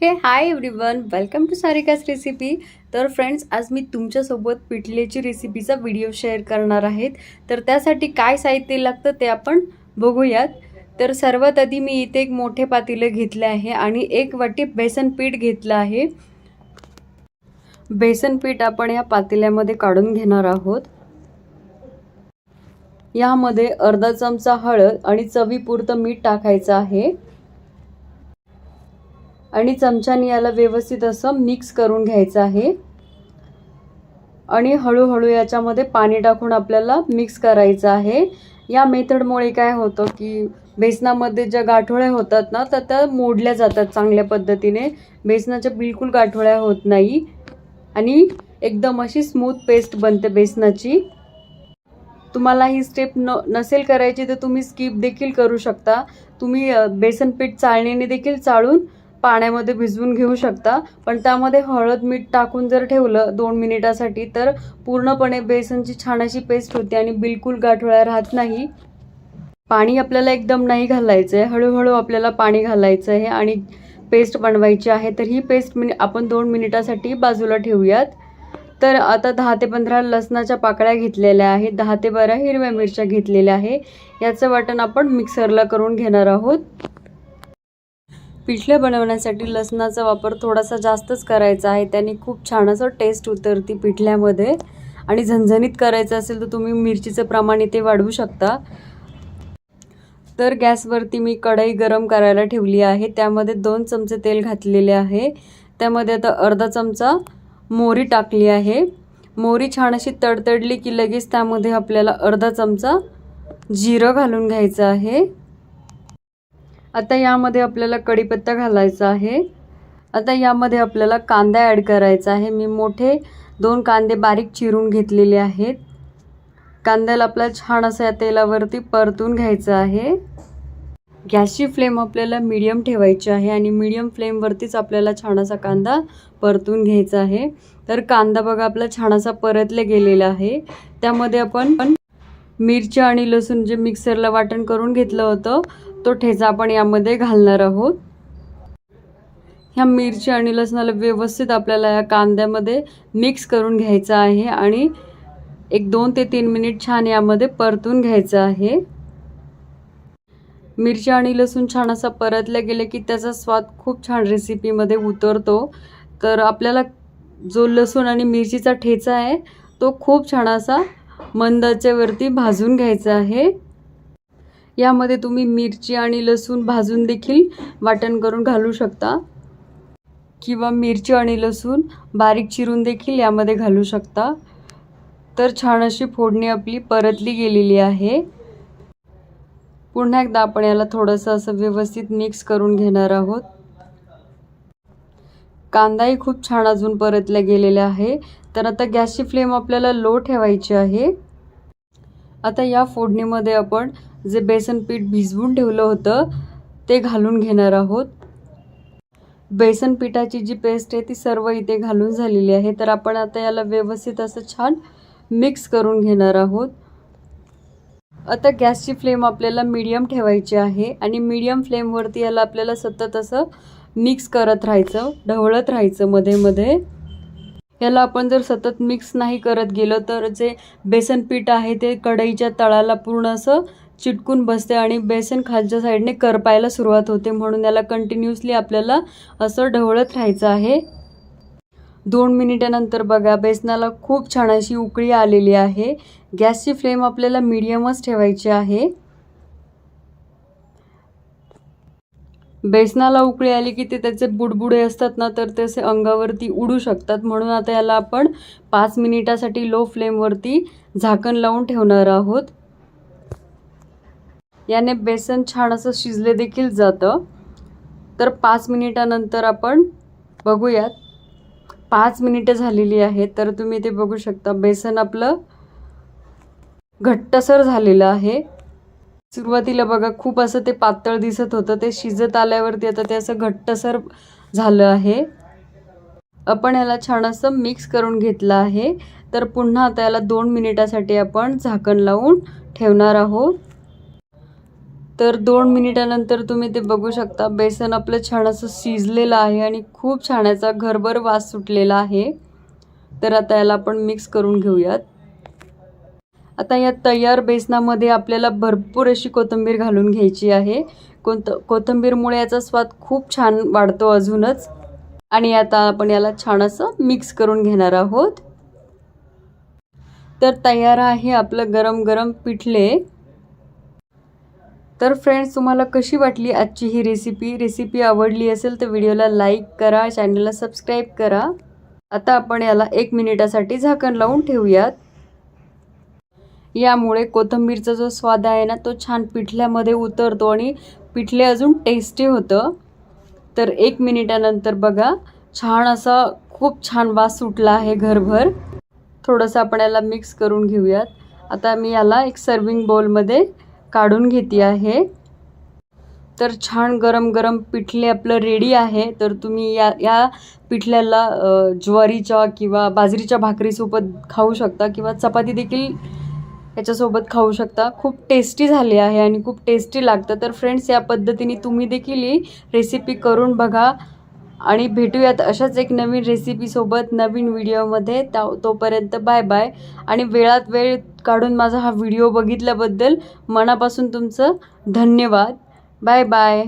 Hey hi everyone welcome to Sarika's recipe तर friends आज मी तुमच्यासोबत पिठलेची रेसिपीचा व्हिडिओ शेअर करणार आहेत. तर त्यासाठी काय साहित्य लागतं ते आपण बघूयात. तर सर्वात आधी मी इथे एक मोठे पातेले घेतले आहे आणि एक वाटी बेसन पीठ घेतलं आहे. बेसन पीठ आपण या पातेल्यामध्ये काढून घेणार आहोत. यामध्ये अर्धा चमचा हळद आणि चवीपुरतं मीठ टाकायचं आहे. आणि चमच्याने याला व्यवस्थित असं मिक्स करून घ्यायचं आहे. आणि हळूहळू याच्यामध्ये पाणी टाकून आपल्याला मिक्स करायचं आहे. या मेथडमुळे काय होतं की बेसनामध्ये ज्या गाठोळ्या होतात ना तर त्या मोडल्या जातात चांगल्या पद्धतीने. बेसनाच्या बिलकुल गाठोळ्या होत नाही. आणि एकदम अशी स्मूथ पेस्ट बनते बेसनाची. तुम्हाला ही स्टेप न नसेल करायची तर तुम्ही स्किप देखील करू शकता. तुम्ही बेसन पीठ चाळणीने देखील चाळून पाण्यामध्ये भिजवून घेऊ शकता. पण त्यामध्ये हळद मीठ टाकून जर ठेवलं दोन मिनिटासाठी तर पूर्णपणे बेसनची छान अशी पेस्ट होते आणि बिलकुल गाठोळ्या राहत नाही. पाणी आपल्याला एकदम नाही घालायचं आहे हळूहळू आपल्याला पाणी घालायचं आहे आणि पेस्ट बनवायची आहे तर ही पेस्ट मिनि आपण दोन मिनिटासाठी बाजूला ठेवूयात. तर आता दहा ते पंधरा लसणाच्या पाकळ्या घेतलेल्या आहेत. दहा ते बारा हिरव्या मिरच्या घेतलेल्या आहे. याचं वाटण आपण मिक्सरला करून घेणार आहोत. पिठलं बनवण्यासाठी लसणाचा वापर थोडासा जास्तच करायचा आहे. त्याने खूप छान असं टेस्ट उतरती पिठल्यामध्ये. आणि झणझणीत करायचं असेल तर तुम्ही मिरचीचं प्रमाण इथे वाढवू शकता. तर गॅसवरती मी कढई गरम करायला ठेवली आहे. त्यामध्ये दोन चमचे तेल घातलेले आहे. त्यामध्ये आता अर्धा चमचा मोहरी टाकली आहे. मोहरी छान अशी तडतडली की लगेच त्यामध्ये आपल्याला अर्धा चमचा जिरं घालून घ्यायचं आहे. आता यामध्ये आपल्याला कढीपत्ता घालायचा आहे. आता यामध्ये आपल्याला कांदा ॲड करायचा आहे. मी मोठे दोन कांदे बारीक चिरून घेतलेले आहेत. कांद्याला आपला छान असं या तेलावरती परतून घ्यायचं आहे. गॅसची फ्लेम आपल्याला मीडियम ठेवायची आहे आणि मीडियम फ्लेमवरतीच आपल्याला छान असा कांदा परतून घ्यायचा आहे. तर कांदा बघा आपला छान असा परतले गेलेला आहे. त्यामध्ये आपण पण आणि लसूण जे मिक्सरला वाटण करून घेतलं होतं तो ठेचा आपण यामध्ये घालणार आहोत. ह्या मिरची आणि लसणाला व्यवस्थित आपल्याला या कांद्यामध्ये मिक्स करून घ्यायचं आहे आणि एक दोन ते तीन मिनिट छान यामध्ये परतून घ्यायचं आहे. मिरची आणि लसूण छान असा परतल्या गेले की त्याचा स्वाद खूप छान रेसिपीमध्ये उतरतो. तर आपल्याला जो लसूण आणि मिरचीचा ठेचा आहे तो खूप छान असा मंदाच्यावरती भाजून घ्यायचा आहे. यामध्ये तुम्ही मिरची आणि लसूण भाजून देखील वाटण करून घालू शकता. किंवा मिरची आणि लसूण बारीक चिरून देखील यामध्ये घालू शकता. तर छान अशी फोडणी आपली परतली गेलेली आहे. पुन्हा एकदा आपण याला थोडंसं असं व्यवस्थित मिक्स करून घेणार आहोत. कांदाही खूप छान अजून परतल्या गेलेला आहे. तर आता गॅसची फ्लेम आपल्याला लो ठेवायची आहे. आता या फोडणीमध्ये आपण जे बेसन पीठ भिजवून ठेवलं होतं ते घालून घेणार आहोत. बेसन पिठाची जी पेस्ट आहे ती सर्व इथे घालून झालेली आहे. तर आपण आता याला व्यवस्थित असं छान मिक्स करून घेणार आहोत. आता गॅसची फ्लेम आपल्याला मीडियम ठेवायची आहे आणि मीडियम फ्लेमवरती याला आपल्याला सतत असं मिक्स करत राहायचं ढवळत राहायचं मध्ये मध्ये. याला आपण जर सतत मिक्स नाही करत गेलो तर जे बेसन पीठ आहे ते कढईच्या तळाला पूर्ण असं चिटकून बसते आणि बेसन खालच्या साईडने करपायला सुरुवात होते. म्हणून याला कंटिन्युअसली आपल्याला असं ढवळत राहायचं आहे. दोन मिनिटानंतर बघा बेसनाला खूप छान अशी उकळी आलेली आहे. गॅसची फ्लेम आपल्याला मीडियमच ठेवायची आहे. बेसनाला उकळी आली की ते त्याचे बुडबुडे असतात ना तर ते असे अंगावरती उडू शकतात. म्हणून आता याला आपण पाच मिनिटासाठी लो फ्लेमवरती झाकण लावून ठेवणार आहोत. याने बेसन छान असं शिजले देखील जातं. तर पाच मिनिटानंतर आपण बघूयात. पाच मिनिटं झालेली आहेत तर तुम्ही ते बघू शकता. बेसन आपलं घट्टसर झालेलं आहे. सुरुवातीला बघा खूप असं ते पातळ दिसत होतं ते शिजत आल्यावरती आता ते असं घट्टसर झालं आहे. आपण ह्याला छान असं मिक्स करून घेतलं आहे. तर पुन्हा आता याला दोन मिनिटासाठी आपण झाकण लावून ठेवणार आहोत. तर दोन मिनिटानंतर तुम्ही ते बघू शकता बेसन आपलं छान असं शिजलेलं आहे आणि खूप छान याचा घरभर वास सुटलेला आहे. तर आता याला आपण मिक्स करून घेऊयात. आता या तयार बेसनामध्ये आपल्याला भरपूर अशी कोथिंबीर घालून घ्यायची आहे. कोणतं कोथिंबीरमुळे याचा स्वाद खूप छान वाढतो अजूनच. आणि आता आपण याला छान असं मिक्स करून घेणार आहोत. तर तयार आहे आपलं गरम गरम पिठले. तर फ्रेंड्स तुम्हाला कशी वाटली आजची ही रेसिपी रेसिपी आवडली असेल तर व्हिडिओला लाईक करा चॅनलला सबस्क्राईब करा. आता आपण याला एक मिनिटासाठी झाकण लावून ठेवूयात. यामुळे कोथिंबीरचा जो स्वाद आहे ना तो छान पिठल्यामध्ये उतरतो आणि पिठले अजून टेस्टी होतं. तर एक मिनिटानंतर बघा छान असा खूप छान वास सुटला आहे घरभर. थोडंसं आपण याला मिक्स करून घेऊयात. आता मी याला एक सर्विंग बोलमध्ये काढून घेते आहे. तर छान गरम गरम पिठले आपलं रेडी आहे. तर तुम्ही या या पिठल्याला ज्वारीच्या किंवा बाजरीच्या भाकरीसोबत खाऊ शकता किंवा चपाती देखील याच्यासोबत खाऊ शकता. खूप टेस्टी झाली आहे आणि खूप टेस्टी लागतं. तर फ्रेंड्स या पद्धतीने तुम्ही देखील ही रेसिपी करून बघा. आणि भेटूयात अशाच एक नवीन रेसिपीसोबत नवीन व्हिडिओमध्ये त्या तोपर्यंत बाय बाय आणि वेळात वेळ काढून माझा हा व्हिडिओ बघितल्याबद्दल मनापासून तुमचं धन्यवाद. Bye bye